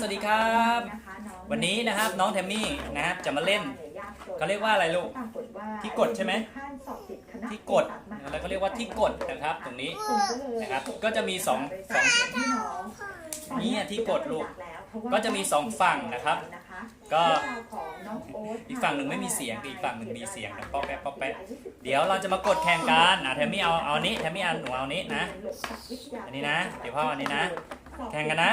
สวัสดีครับ วันนี้นะครับน้องแทมมี่นะครับจะมาเล่นเขาเรียกว่าอะไรลูก ที่กดใช่ไหมที่กดแล้วก็เรียกว่าที่กดนะครับตรงนี้นะครับ ก็จะมีสองสองเนี่ยที่กดลูก ก็จะมีสองฝั่งนะครับ ก็อีกฝั่งหนึ่งไม่มีเสียงอีกฝั่งหนึ่งมีเสียงนะป๊อกแป๊กป๊อกแป๊กเดี๋ยวเราจะมากดแข่งกันอะแทมมี่เอาเอานี้แทมมี่เอาหนูเอานี้นะ อันนี้นะ เดี๋ยวพ่ออันนี้นะ แข่งกันนะ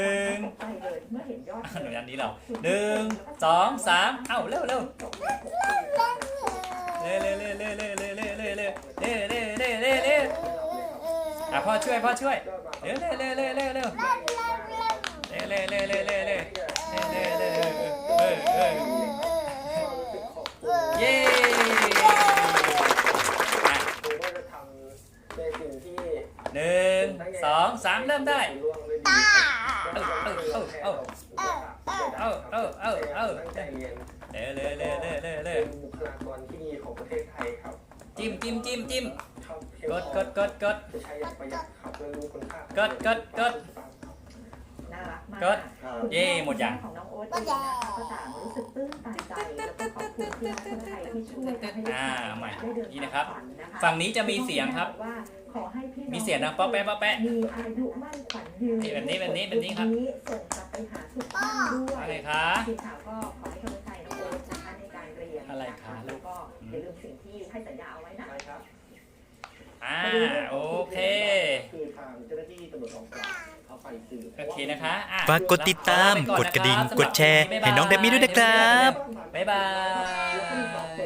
ยเมื่อเห็นยอดหนูอันนี้เราหนึ่งสองสามเอ้าเร็วเร็วเร็วเร็วเร็วเร็วเร็วเร็วเร็วเร็วเร็วเร็วเร็วเร็วเร็วเร็วเร็วอะพ่อช่วยพ่อช่วยเร็วเร็วเร็วเร็วเร็วเร็วเล่เล่เล่เล่เล่เล่เล่เล่เล่เออเออเย้อะผมก็จะทำในสิ่งที่หนึ่งสองสามเริ่มได้ล่วงด้วยดีครับ เอ้าเอ้าเอ้าเอ้าเอ้าเอ้าตั้งใจเรียนเล่เล่เล่เล่เล่เล่เป็นบุคลากรที่ดีของประเทศไทยครับจิ้มจิ้มจิ้มจิ้มครับกดกดกดกด จะใช้อย่างประหยัดครับและรู้คุณค่ากดกดกด น่ารักมากกดเย้หมดยัง ของน้องโอ๊ตเองนะคะก็ต่างรู้สึกตื้นตันใจแล้วก็ขอบคุณพี่น้องคนไทยที่ช่วยทำให้อ่าใหม่ได้เดินนี่นะครับฝันนะคะฝั่งนี้จะมีเสียงครับ ว่าขอให้พี่น้อมีเสียงดังป๊อปแป๊ะป๊อปแป๊ะ มีอายุมั่นขวัญยืนนี่แบบนี้แบบนี้แบบนี้ครับส่งกลับไปหาสุขภาพ ด้วยอะไรคะทีมข่าวก็ขอให้กำลังใจน้องโอ๊ตนะคะในการเรียนอะไรคะแล้วก็อย่าลืมสิ่งที่ให้สัญญาเอาไว้นะใช่ครับอ่าโอเคคือทางเจ้าหน้าที่ตำรวจกองปราบเขาไปสืบโอเคนะคะอะฝากกดติดตามลาไปอนกดกระดิ่งนคบกดแชร์สำบให้น้องแดมมี่ด้วยนะครับ บ๊ายบาย